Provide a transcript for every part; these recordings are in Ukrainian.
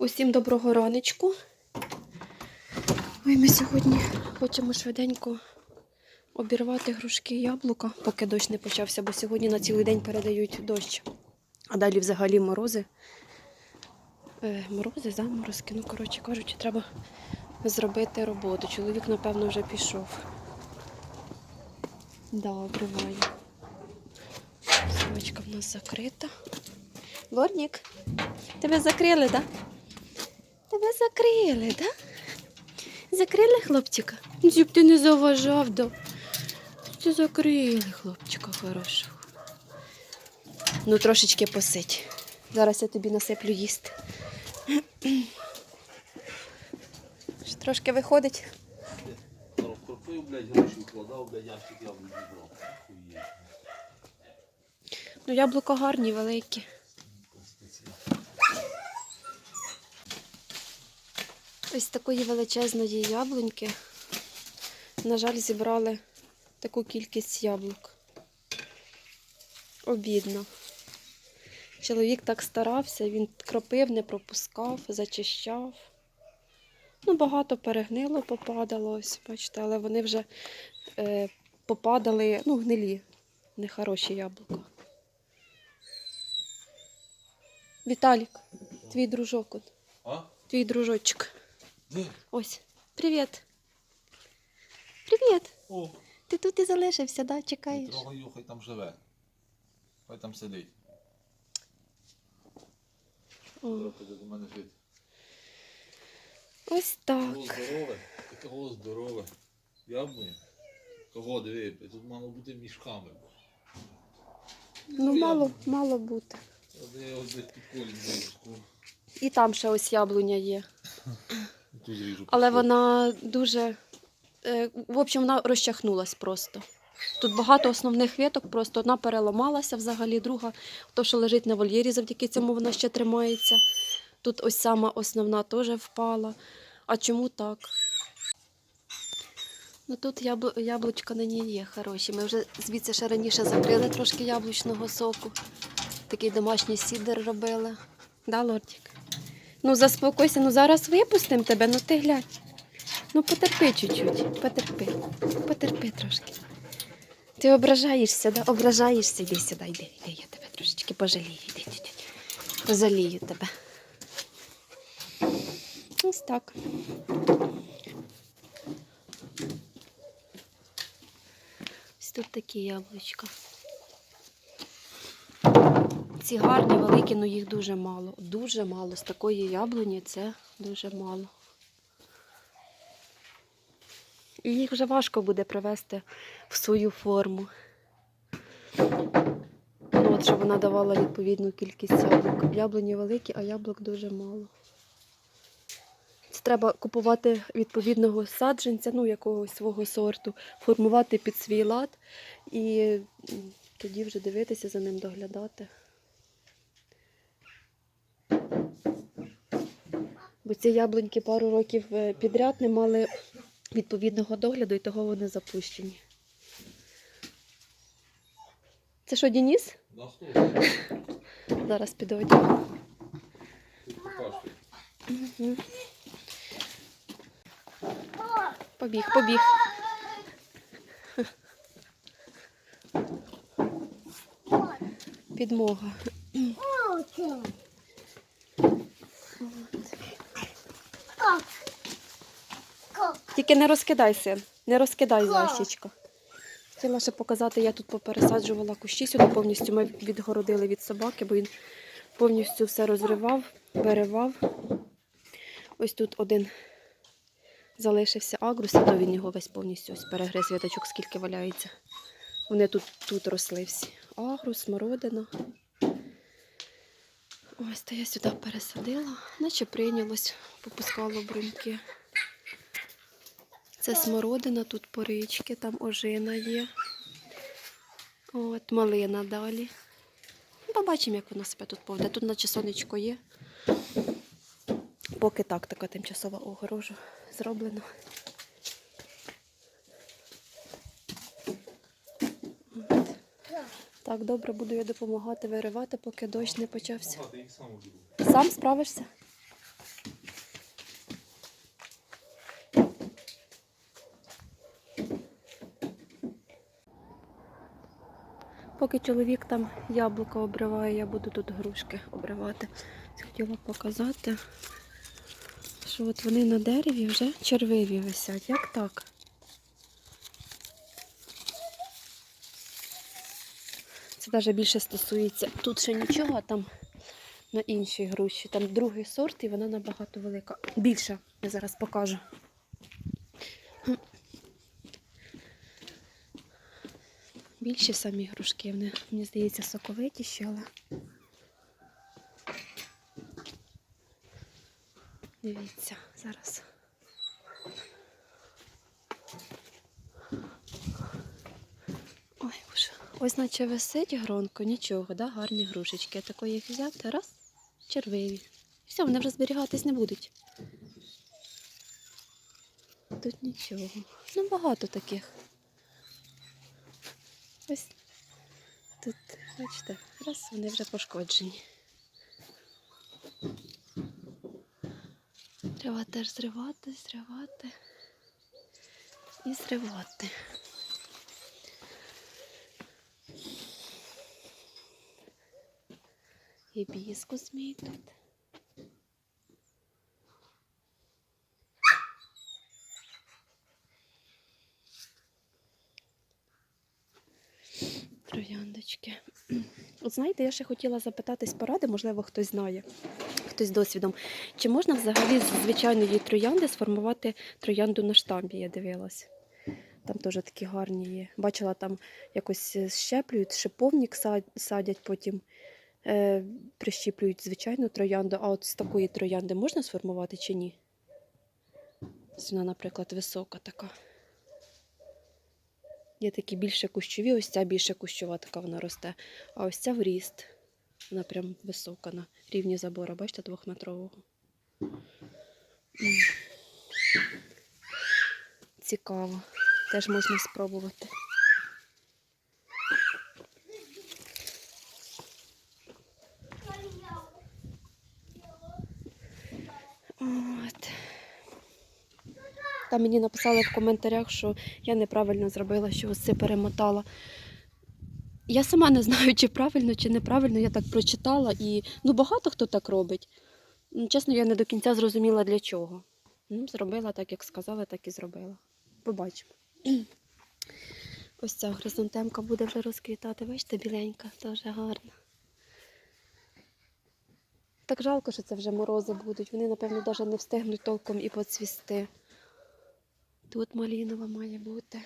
Усім доброго раночку. Ой, ми сьогодні хочемо швиденько обірвати грушки яблука, поки дощ не почався, бо сьогодні на цілий день передають дощ. А далі взагалі морози. Е, морози, заморозки. Ну, коротше кажучи, треба зробити роботу. Чоловік, напевно, вже пішов. Да, обриваю. Сумочка в нас закрита. Лорнік, тебе закрили, так? Да? Тебе закрили, так? Да? Закрили хлопчика? Щоб ти не заважав, да? Ти закрили хлопчика хорошого. Ну, трошечки посидь. Зараз я тобі насиплю їсти. Трошки виходить. Кропив, блядь, гроші вкладав, блядь, ящик я відібрав. Хуєть. Ну, яблука гарні, великі. Ось такої величезної яблуньки. На жаль, зібрали таку кількість яблук. Обідно. Чоловік так старався, він кропив, не пропускав, зачищав. Ну, багато перегнило, попадало, ось, бачите, але вони вже е, попадали, ну, гнилі, нехороші яблука. Віталік, твій дружок, твій дружочок. Де? Ось. Привіт. Привіт. О, Ти тут і залишився, да? Чекаєш? трогай його, хай там живе. Хай там сидить. О, Трохи до мене жити. ось Кого так. здорове? Ти кого здорове? Яблуня? Кого диви? Тут мало бути мішками. Ну, мало, мало бути. От я його десь підколю зріжу. І там ще ось яблуня є. Зріжу. Але вона дуже. е, В общем, вона розчахнулась просто. Тут багато основних віток, просто одна переламалася взагалі, друга, то, що лежить на вольєрі, завдяки цьому вона ще тримається. Тут ось сама основна теж впала. А чому так? Ну тут яблу... яблучка на ній є хороші. Ми вже звідси ще раніше закрили трошки яблучного соку. Такий домашній сідер робили. Да, лордік? Ну заспокойся, ну зараз випустимо тебе, ну ти глянь. Ну потерпи чуть-чуть, потерпи, потерпи трошки. Ти ображаєшся, да? Ображаєшся, йди сюди, йди, йди, я тебе трошечки пожалію, йди, йди, йди. Пожалію тебе. Ось так. Ось тут такі яблучка. Ці гарні, великі, але їх дуже мало. Дуже мало. З такої яблуні це дуже мало. І їх вже важко буде привести в свою форму. Ну, от, щоб вона давала відповідну кількість яблук. Яблуні великі, а яблук дуже мало. Це треба купувати відповідного саджанця, ну, якогось свого сорту, формувати під свій лад і тоді вже дивитися за ним, доглядати. Бо ці яблуньки пару років е, підряд не мали відповідного догляду і того вони запущені. Це що, Дініс? Зараз піду одягну. Побіг, побіг. Підмога. Тільки не розкидай, син. Не розкидай зайчичка. Хотіла ще показати, я тут попересаджувала кущі сюди повністю. Ми відгородили від собаки, бо він повністю все розривав, виривав. Ось тут один залишився агрус, і то він його весь повністю ось перегриз віточок, скільки валяється. Вони тут, тут росли всі. Агрус, смородина. Ось то я сюди пересадила, наче прийнялось, попускало бруньки. Це смородина, тут порички, там ожина є. От, малина далі. Побачимо, як воно себе тут поведе. Тут наче сонечко є. Поки так, така тимчасова огорожа зроблена. Так, добре, буду я допомагати виривати, поки дощ не почався. Сам справишся? Поки чоловік там яблуко обриває, я буду тут грушки обривати. Хотіла показати, що от вони на дереві вже червиві висять. Як так? Це навіть більше стосується. Тут ще нічого, а там на іншій груші. Там другий сорт і вона набагато велика. Більша. Я зараз покажу. Більші самі грушки. Вони, мені здається, соковитіші, але. Дивіться, зараз. Ой, боже. Ось наче висить гронко, нічого, да? гарні грушечки. Тако їх взяти, раз, червиві. Все, вони вже зберігатись не будуть. Тут нічого. Ну, багато таких. Ось тут, бачите, раз вони вже пошкоджені. Треба теж зривати, зривати і зривати. І біскус мій тут. Трояндочки. От знаєте, я ще хотіла запитатись поради, можливо, хтось знає, хтось з досвідом. Чи можна взагалі з звичайної троянди сформувати троянду на штамбі, я дивилась. Там теж такі гарні є. Бачила, там якось е, щеплюють, шиповник садять, потім е, прищіплюють звичайну троянду. А от з такої троянди можна сформувати чи ні? Вона, наприклад, висока така. Є такі більше кущові, ось ця більше кущова, така вона росте. А ось ця вріст. Вона прям висока на рівні забора, бачите, двохметрового. Цікаво. Теж можна спробувати. Мені написали в коментарях, що я неправильно зробила, що ось перемотала. Я сама не знаю, чи правильно, чи неправильно. Я так прочитала і ну, багато хто так робить. Ну, Чесно, я не до кінця зрозуміла для чого. Ну, зробила так, як сказали, так і зробила. Побачимо. Ось ця хризантемка буде вже розквітати. Бачите, біленька, дуже гарна. Так жалко, що це вже морози будуть. Вони, напевно, навіть не встигнуть толком і поцвісти. Тут малінова має бути.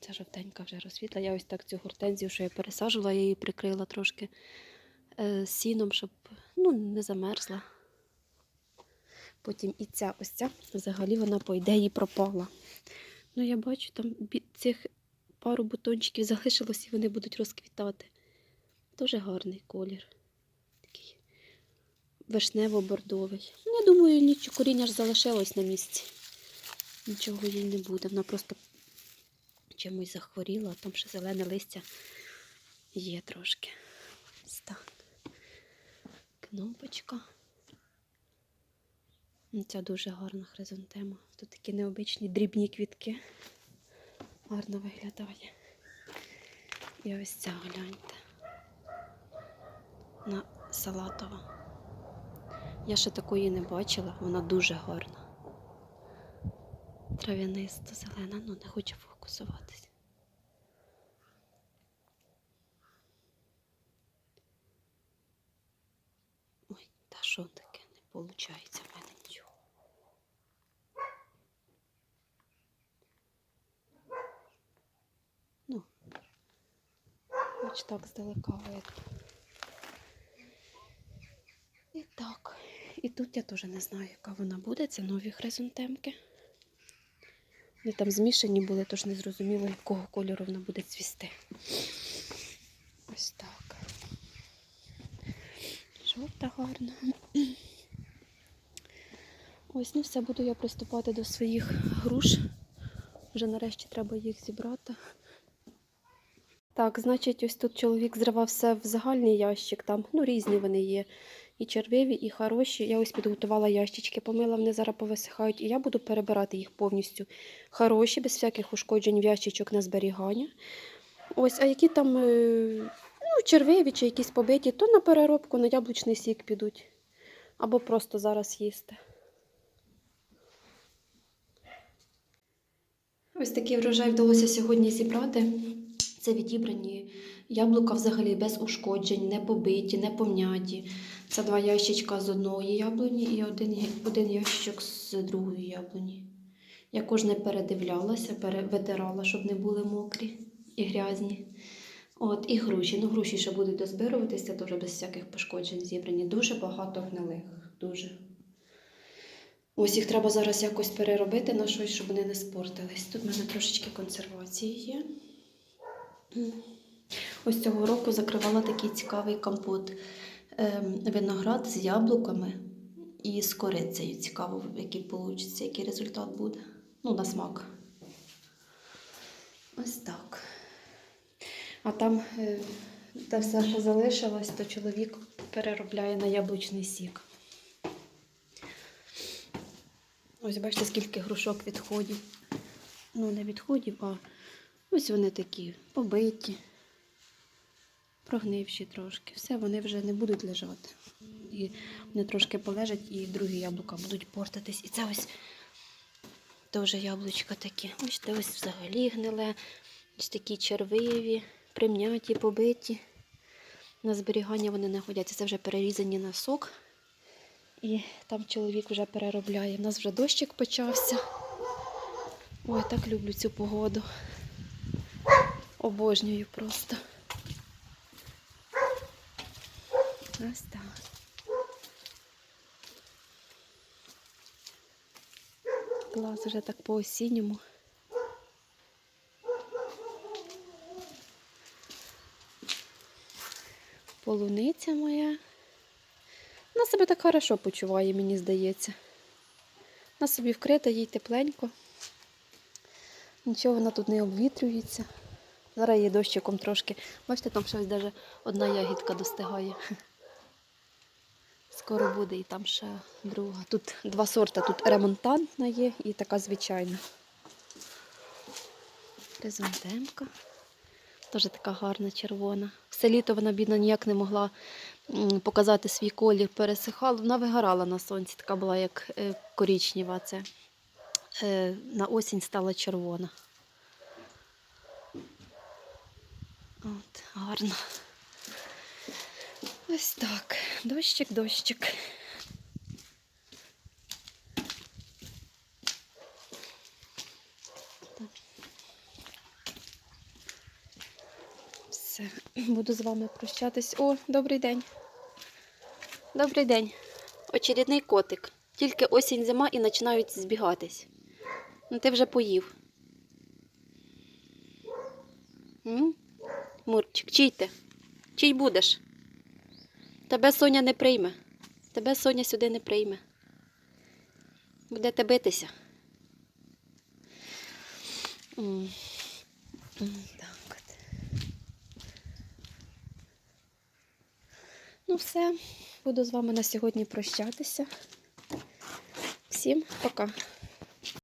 Ця жовтенька вже розсвітла. Я ось так цю гортензію, що я пересаджувала, я її прикрила трошки е, сіном, щоб ну, не замерзла. Потім і ця ось ця, взагалі вона по ідеї пропала. Ну, я бачу, там цих пару бутончиків залишилось і вони будуть розквітати. Дуже гарний колір. Вишнево-бордовий. Ну, я думаю, нічого коріння ж залишилось на місці. Нічого їй не буде. Вона просто чимось захворіла, а там ще зелене листя є трошки. Так. Кнопочка. Ну, Ця дуже гарна хризантема. Тут такі необичні дрібні квітки. Гарно виглядає. І ось ця гляньте. На салатова. Я ще такої не бачила, вона дуже гарна. Трав'яниста зелена, ну не хоче фокусуватись. Ой, та що таке? Не виходить в мене нічого. Ну, хоч так здалека видно. І так. І тут я теж не знаю, яка вона буде. Це нові хризантемки. Вони там змішані були, тож не зрозуміло, якого кольору вона буде цвісти. Ось так. Жовта гарна. Ось, ну все, буду я приступати до своїх груш. Вже нарешті треба їх зібрати. Так, значить, ось тут чоловік зривав все в загальний ящик. Там ну, різні вони є. І червиві, і хороші. Я ось підготувала ящички, помила, вони зараз повисихають, і я буду перебирати їх повністю. Хороші, без всяких ушкоджень в ящичок на зберігання. Ось, а які там е, ну, червиві чи якісь побиті, то на переробку, на яблучний сік підуть. Або просто зараз їсти. Ось такий врожай вдалося сьогодні зібрати. Це відібрані яблука взагалі без ушкоджень, не побиті, не помняті. Це два ящичка з одної яблуні і один, один ящичок з другої яблуні. Я кожне передивлялася, пере- витирала, щоб не були мокрі і грязні. От, і груші. Ну, груші ще будуть дозбируватися, то без всяких пошкоджень зібрані. Дуже багато гнилих. Дуже. Ось їх треба зараз якось переробити на щось, щоб вони не спортились. Тут в мене трошечки консервації є. Ось цього року закривала такий цікавий компот. Ем, виноград з яблуками і з корицею. Цікаво, який вийде, який результат буде. Ну, на смак. Ось так. А там, е, те все, що залишилось, то чоловік переробляє на яблучний сік. Ось бачите, скільки грушок відходів. Ну, не відходів, а ось вони такі побиті, прогнивші трошки. Все, вони вже не будуть лежати. І вони трошки полежать, і другі яблука будуть портитись. І це ось теж яблучка такі. Бачите, ось взагалі гниле, ось такі червиві, прим'яті, побиті. На зберігання вони не годяться. Це вже перерізані на сок. І там чоловік вже переробляє. У нас вже дощик почався. Ой, так люблю цю погоду. Обожнюю просто. Ось так. Клас вже так по осінньому. Полуниця моя. Вона себе так хорошо почуває, мені здається. Вона собі вкрита, їй тепленько. Нічого вона тут не обвітрюється. Зараз її дощиком трошки. Бачите, там щось навіть одна ягідка достигає. Скоро буде і там ще друга. Тут два сорти. Тут ремонтантна є і така звичайна. Хризантемка. Теж така гарна червона. Все літо вона, бідна, ніяк не могла показати свій колір, пересихала. Вона вигорала на сонці, така була як е, корічнева. Це е, на осінь стала червона. От, гарно. Ось так. Дощик, дощик. Все, буду з вами прощатись. О, добрий день. Добрий день. Очередний котик. Тільки осінь зима і починають збігатись. Ну ти вже поїв. М? Мурчик, чий ти? Чий будеш? Тебе Соня не прийме. Тебе Соня сюди не прийме. Будете битися. Так. Ну, все. Буду з вами на сьогодні прощатися. Всім пока.